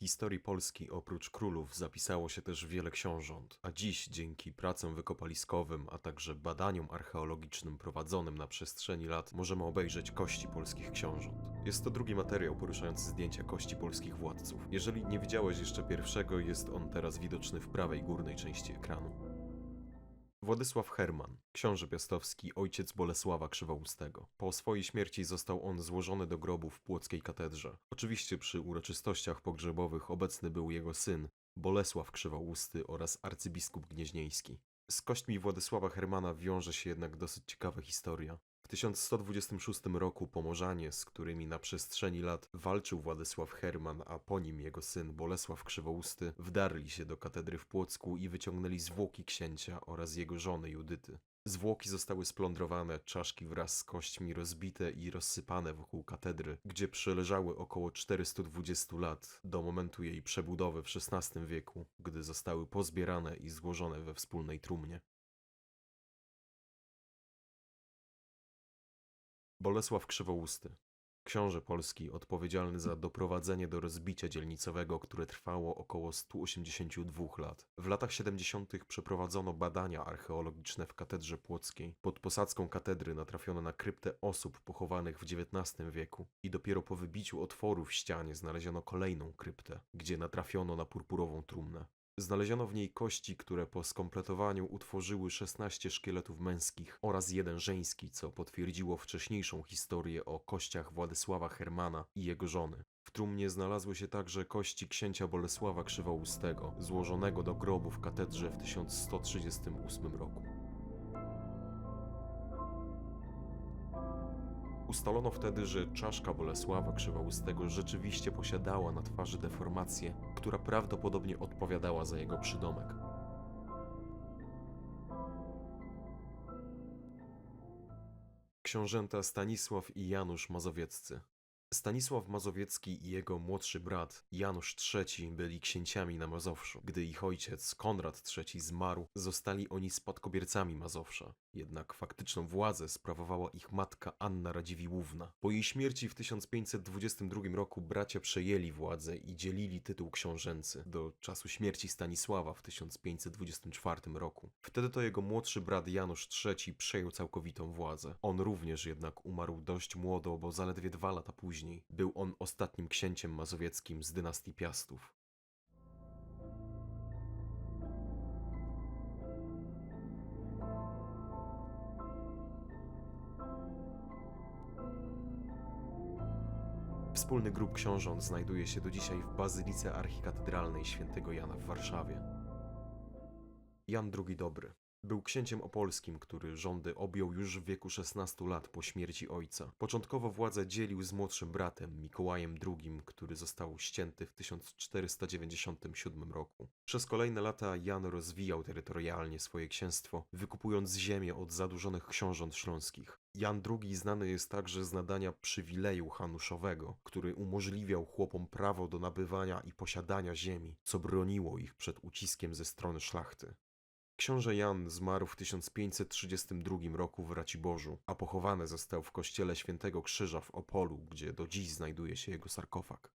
historii Polski oprócz królów zapisało się też wiele książąt, a dziś dzięki pracom wykopaliskowym, a także badaniom archeologicznym prowadzonym na przestrzeni lat możemy obejrzeć kości polskich książąt. Jest to drugi materiał poruszający zdjęcia kości polskich władców. Jeżeli nie widziałeś jeszcze pierwszego, jest on teraz widoczny w prawej górnej części ekranu. Władysław Herman, książę piastowski, ojciec Bolesława Krzywoustego. Po swojej śmierci został on złożony do grobu w płockiej katedrze. Oczywiście przy uroczystościach pogrzebowych obecny był jego syn, Bolesław Krzywousty oraz arcybiskup gnieźnieński. Z kośćmi Władysława Hermana wiąże się jednak dosyć ciekawa historia. W 1126 roku Pomorzanie, z którymi na przestrzeni lat walczył Władysław Herman, a po nim jego syn Bolesław Krzywousty, wdarli się do katedry w Płocku i wyciągnęli zwłoki księcia oraz jego żony Judyty. Zwłoki zostały splądrowane, czaszki wraz z kośćmi rozbite i rozsypane wokół katedry, gdzie przeleżały około 420 lat do momentu jej przebudowy w XVI wieku, gdy zostały pozbierane i złożone we wspólnej trumnie. Bolesław Krzywousty, książę polski odpowiedzialny za doprowadzenie do rozbicia dzielnicowego, które trwało około 182 lat. W latach 70. przeprowadzono badania archeologiczne w katedrze płockiej. Pod posadzką katedry natrafiono na kryptę osób pochowanych w XIX wieku i dopiero po wybiciu otworu w ścianie znaleziono kolejną kryptę, gdzie natrafiono na purpurową trumnę. Znaleziono w niej kości, które po skompletowaniu utworzyły 16 szkieletów męskich oraz jeden żeński, co potwierdziło wcześniejszą historię o kościach Władysława Hermana i jego żony. W trumnie znalazły się także kości księcia Bolesława Krzywoustego, złożonego do grobu w katedrze w 1138 roku. Ustalono wtedy, że czaszka Bolesława Krzywoustego rzeczywiście posiadała na twarzy deformację, która prawdopodobnie odpowiadała za jego przydomek. Książęta Stanisław i Janusz Mazowieccy Stanisław Mazowiecki i jego młodszy brat Janusz III byli księciami na Mazowszu. Gdy ich ojciec Konrad III zmarł, zostali oni spadkobiercami Mazowsza. Jednak faktyczną władzę sprawowała ich matka Anna Radziwiłłówna. Po jej śmierci w 1522 roku bracia przejęli władzę i dzielili tytuł książęcy do czasu śmierci Stanisława w 1524 roku. Wtedy to jego młodszy brat Janusz III przejął całkowitą władzę. On również jednak umarł dość młodo, bo zaledwie dwa lata później był on ostatnim księciem mazowieckim z dynastii Piastów. Wspólny grób książąt znajduje się do dzisiaj w Bazylice Archikatedralnej Świętego Jana w Warszawie. Jan II Dobry był księciem opolskim, który rządy objął już w wieku 16 lat po śmierci ojca. Początkowo władzę dzielił z młodszym bratem Mikołajem II, który został ścięty w 1497 roku. Przez kolejne lata Jan rozwijał terytorialnie swoje księstwo, wykupując ziemię od zadłużonych książąt śląskich. Jan II znany jest także z nadania przywileju hanuszowego, który umożliwiał chłopom prawo do nabywania i posiadania ziemi, co broniło ich przed uciskiem ze strony szlachty. Książę Jan zmarł w 1532 roku w Raciborzu, a pochowany został w kościele Świętego Krzyża w Opolu, gdzie do dziś znajduje się jego sarkofag.